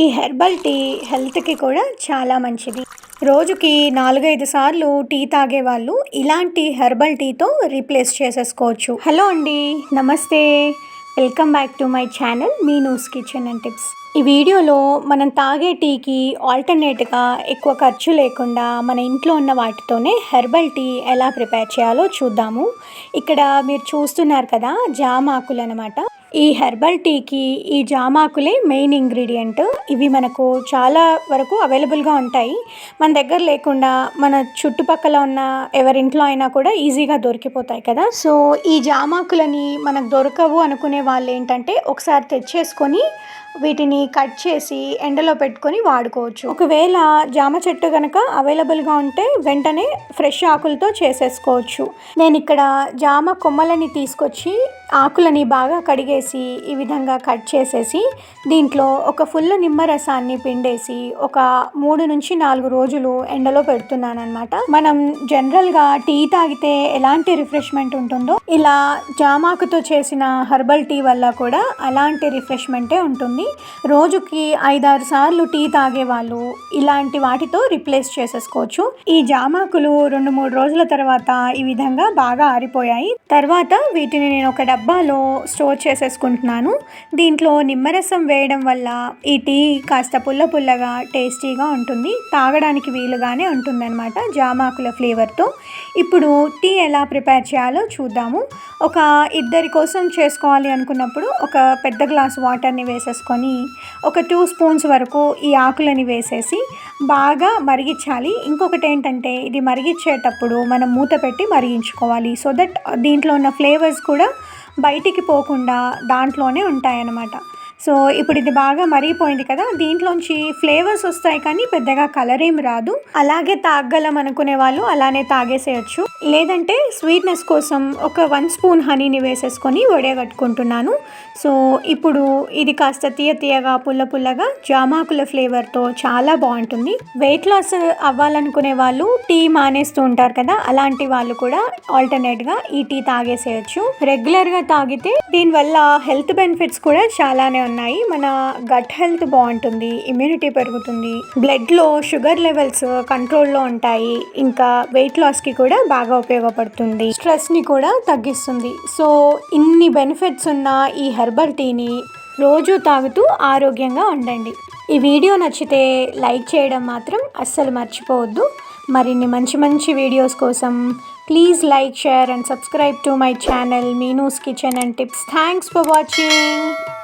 ఈ herbal tea హెల్త్కి కూడా చాలా మంచిది. రోజుకి నాలుగైదు సార్లు టీ తాగే వాళ్ళు ఇలాంటి హెర్బల్ టీతో రీప్లేస్ చేసేసుకోవచ్చు. హలో అండి నమస్తే. Welcome back to my channel Meenu's kitchen and tips. ఈ వీడియోలో మనం తాగే టీకి ఆల్టర్నేట్గా ఎక్కువ ఖర్చు లేకుండా మన ఇంట్లో ఉన్న వాటితోనే హెర్బల్ టీ ఎలా ప్రిపేర్ చేయాలో చూద్దాము. ఇక్కడ మీరు చూస్తున్నారు కదా జామాకులు అనమాట ఈ హెర్బల్ టీకి ఈ జామాకులే మెయిన్ ఇంగ్రీడియంట్. ఇవి మనకు చాలా వరకు అవైలబుల్గా ఉంటాయి. మన దగ్గర లేకుండా మన చుట్టుపక్కల ఉన్న ఎవరింట్లో అయినా కూడా ఈజీగా దొరికిపోతాయి కదా. సో ఈ జామాకులని మనకు దొరకవు అనుకునే వాళ్ళు ఏంటంటే ఒకసారి తెచ్చేసుకొని వీటిని కట్ చేసి ఎండలో పెట్టుకొని వాడుకోవచ్చు. ఒకవేళ జామ చెట్టు కనుక అవైలబుల్గా ఉంటే వెంటనే ఫ్రెష్ ఆకులతో చేసేసుకోవచ్చు. నేను ఇక్కడ జామ కొమ్మలని తీసుకొచ్చి ఆకులని బాగా కడిగేసి ఈ విధంగా కట్ చేసేసి దీంట్లో ఒక ఫుల్ నిమ్మరసాన్ని పిండేసి ఒక మూడు నుంచి నాలుగు రోజులు ఎండలో పెడుతున్నాను అనమాట మనం జనరల్గా టీ తాగితే ఎలాంటి రిఫ్రెష్మెంట్ ఉంటుందో ఇలా జామాకుతో చేసిన హెర్బల్ టీ వల్ల కూడా అలాంటి రిఫ్రెష్మెంటే ఉంటుంది. రోజుకి ఐదారు సార్లు టీ తాగే వాళ్ళు ఇలాంటి వాటితో రిప్లేస్ చేసేసుకోవచ్చు. ఈ జామాకులు రెండు మూడు రోజుల తర్వాత ఈ విధంగా బాగా ఆరిపోయాయి. తర్వాత వీటిని నేను ఒక డబ్బాలో స్టోర్ చేసేసుకుంటున్నాను. దీంట్లో నిమ్మరసం వేయడం వల్ల ఈ టీ కాస్త పుల్ల పుల్లగా టేస్టీగా ఉంటుంది. తాగడానికి వీలుగానే ఉంటుందన్నమాట జామాకుల ఫ్లేవర్తో. ఇప్పుడు టీ ఎలా ప్రిపేర్ చేయాలో చూద్దాము. ఒక ఇద్దరి కోసం చేసుకోవాలి అనుకున్నప్పుడు ఒక పెద్ద గ్లాస్ వాటర్ని వేసేసుకొని ఒక టూ స్పూన్స్ వరకు ఈ ఆకులని వేసేసి బాగా మరిగించాలి. ఇంకొకటి ఏంటంటే ఇది మరిగించేటప్పుడు మనం మూత పెట్టి మరిగించుకోవాలి. సో దట్ దీంట్లో ఉన్న ఫ్లేవర్స్ కూడా బయటికి పోకుండా దాంట్లోనే ఉంటాయన్నమాట. సో ఇప్పుడు ఇది బాగా మరిగిపోయింది కదా దీంట్లోంచి ఫ్లేవర్స్ వస్తాయి కానీ పెద్దగా కలర్ ఏం రాదు. అలాగే తాగలం అనుకునే వాళ్ళు అలానే తాగేసేయచ్చు. లేదంటే స్వీట్నెస్ కోసం ఒక వన్ స్పూన్ హనీని వేసేసుకొని వడగట్టుకుంటున్నాను సో ఇప్పుడు ఇది కాస్త తీయ తీయగా పుల్ల పుల్లగా జామాకుల ఫ్లేవర్తో చాలా బాగుంటుంది. వెయిట్ లాస్ అవ్వాలనుకునే వాళ్ళు టీ మానేస్తూ ఉంటారు కదా అలాంటి వాళ్ళు కూడా ఆల్టర్నేట్గా ఈ టీ తాగేసేయచ్చు. రెగ్యులర్గా తాగితే దీనివల్ల హెల్త్ బెనిఫిట్స్ కూడా చాలానే ఉన్నాయి. మన గట్ హెల్త్ బాగుంటుంది ఇమ్యూనిటీ పెరుగుతుంది. బ్లడ్లో షుగర్ లెవెల్స్ కంట్రోల్లో ఉంటాయి. ఇంకా వెయిట్ లాస్కి కూడా బాగా ఉపయోగపడుతుంది. స్ట్రెస్ని కూడా తగ్గిస్తుంది. సో ఇన్ని బెనిఫిట్స్ ఉన్న ఈ హెర్బల్ టీని రోజు తాగుతూ ఆరోగ్యంగా ఉండండి. ఈ వీడియో నచ్చితే లైక్ చేయడం మాత్రం అస్సలు మర్చిపోవద్దు. మరిన్ని మంచి మంచి వీడియోస్ కోసం please like share and subscribe to my channel Meenu's kitchen and tips thanks for watching